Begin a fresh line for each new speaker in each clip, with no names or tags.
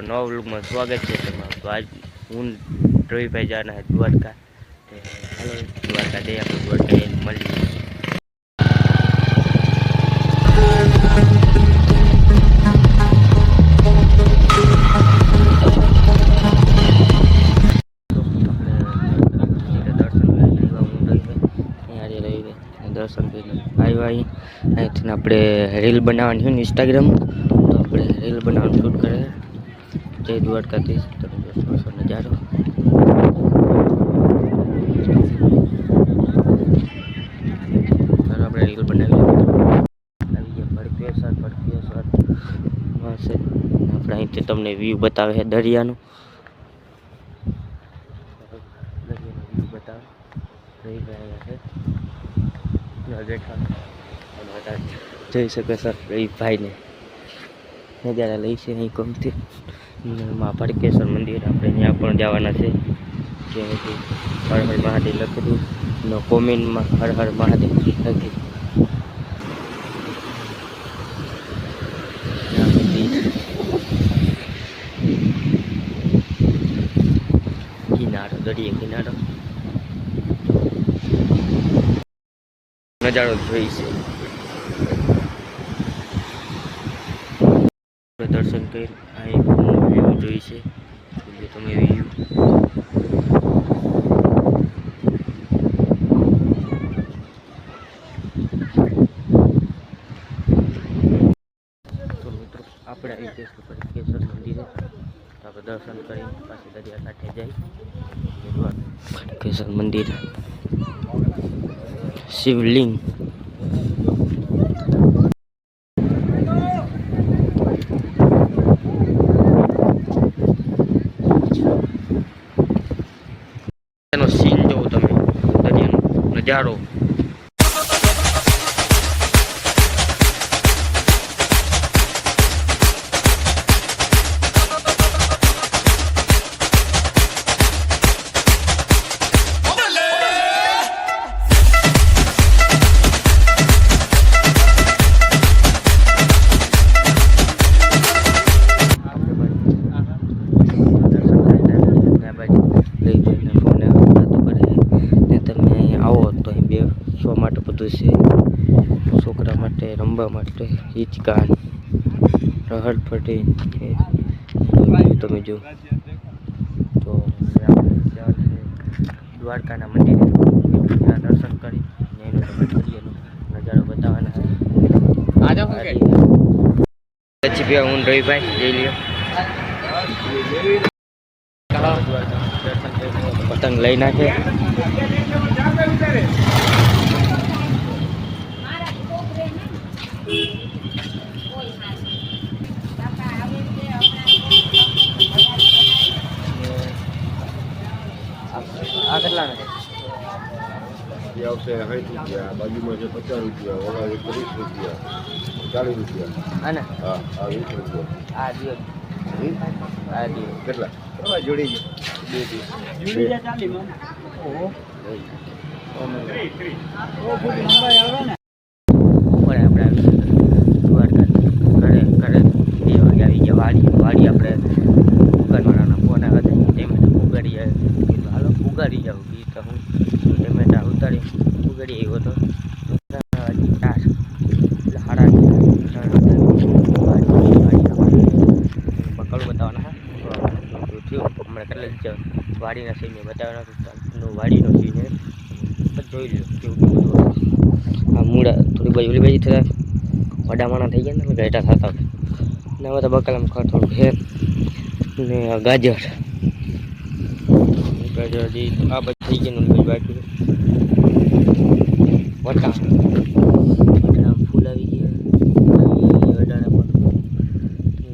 મિત્રો નવા સ્વાગત છે તમારું. તો આજ હું રવિભાઈ જાના હે દ્વારકા. તે હાલો, દ્વારકા દે આપણે. દ્વારકા મળીએ. દર્શન કરીને આવ્યા અહીં. અહીંથી આપણે રીલ બનાવવાની હોય ને ઇન્સ્ટાગ્રામ તો આપણે રીલ બનાવવાનું શૂટ કરે જય દ્વારકાધીશ તમે દોસ્તો નજારો. ચાલો, આપણે રીલ બનાવી આવી ગયા આપણે અહીંથી તમને વ્યૂ બતાવે છે દરિયાનું. દરિયાનો વ્યૂ બતાવે. રહી ગયા જઈ શકે સર રવિભાઈને નજારા લઈશું અહીં ગમતી. મા ભડકેશ્વર મંદિર, આપણે ત્યાં પણ જવાના છે. કે હર હર મહાદેવ લખેલું નો કોમેન્ટમાં હર હર મહાદેવ લખી કિનારો, દરિયા કિનારો. નજારો જોઈ છે આપણે દર્શન કરી અહીં વ્યૂ જોઈ છે. જો તમે વ્યૂ તો મિત્રો, આપણે આવી જઈશું કેશર મંદિરે. આપણે દર્શન કરી, પાછી દરિયા કાંઠે જઈ. કેશર મંદિર. શિવલિંગ. 11 રમવા માટે હિંચકા રહડ ફટી તમે જો. તો દ્વારકાના મંદિરે દર્શન કરી એનો નજારો બતાવવાના પછી બે હું રવિભાઈ જઈ લ્યો. પતંગ લઈ નાખે. આ કેટલાના
આવશે સાઠ રૂપિયા બાજુમાં છે પચાસ રૂપિયા ઓલા છે ત્રીસ રૂપિયા ચાલીસ રૂપિયા.
આના
હા આ વીસ રૂપિયા.
આ દિવસ? આ દિવસ
કેટલા? જોડી
બે દિવસ ઉપર આપણે આવી દ્વારકા ઘરે ઘરે બે વાગે આવી ગયા વાડી વાડી આપણે ઉગાડવાના ફોન આવ્યા હતા ટેમેટા ઉગાડી આવ્યા કીધું હાલો ઉગાડી જાવ કીધું તો હું ટેમેટા ઉતારી ઉગાડી આવ્યો હતો ચાર એટલે સાડા બકડું બતાવવાના હા તો થયું હમણાં કેટલા જ વાડીના સીને બતાવવાના વાડીનો સીન એ જોઈ લો કેવું બધું આ મૂળા થોડી બાજુ ઓલી બાજુ થતા વડામાણા થઈ ગયા ને ઘેટા થતા ને હવે તો બકાલામાં ખર થોડું છે. ને ગાજર. ગાજર આ બધું થઈ ગયું ઓલી બાજુ બાકી વટા વટાણા. આવી ગયા. વટાણા પણ.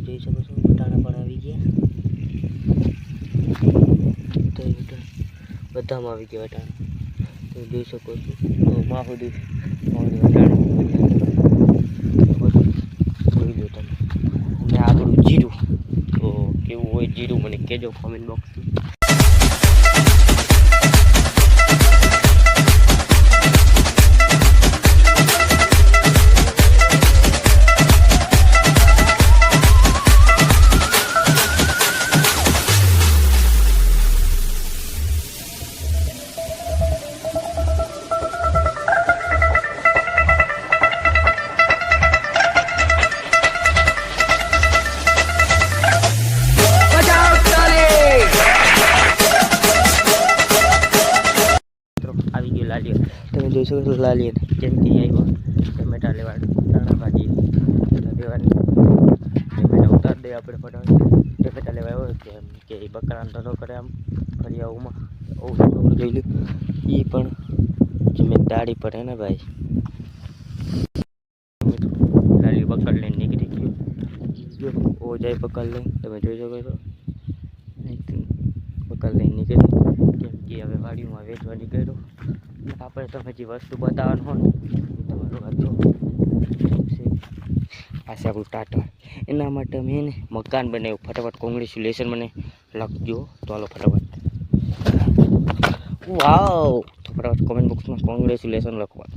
જોઈ શકો છો, વટાણા પણ આવી ગયા. તો એ બધામાં આવી ગયા વટાણા તમે જોઈ શકો છો. તો માહુદી માહુદી વટાણા જોઈ લો તમે. અને આપણું જીરું. તો કેવું હોય જીરું મને કહેજો કોમેન્ટ બોક્સમાં જોઈ શકો છો લાલી કેમ કે આવ્યો ટમેટા લેવા ધાણા ભાજી લેવાની. ટમેટા ઉતાર દઈએ આપણે ફટાફટ. ટમેટા લેવા આવ્યો કેમ કે એ બકરાનો ધંધો કરે આમ ફરિયાઓમાં. ઓવું જોઈ લઉં એ પણ જિમ્મેદારી પડે ને ભાઈ? લાલી પકડ લઈને નીકળી ગયો. ઓ જાય પકડ લઈને. તમે જોઈ શકો છો. પકડ લઈને નીકળી કેમ કે હવે વાડીમાં વેચવા નીકળ્યો. આપણે તમે જે વસ્તુ બતાવવાનું હોય આ છે આપણું ટાટા. એના માટે મેં મકાન બનાવ્યું. ફટાફટ કોંગ્રેચ્યુલેશન મને લખજો. તો હાલો ફટાફટ. વાવ! ફટાફટ કોમેન્ટ બોક્સમાં કોંગ્રેચ્યુલેશન લખવા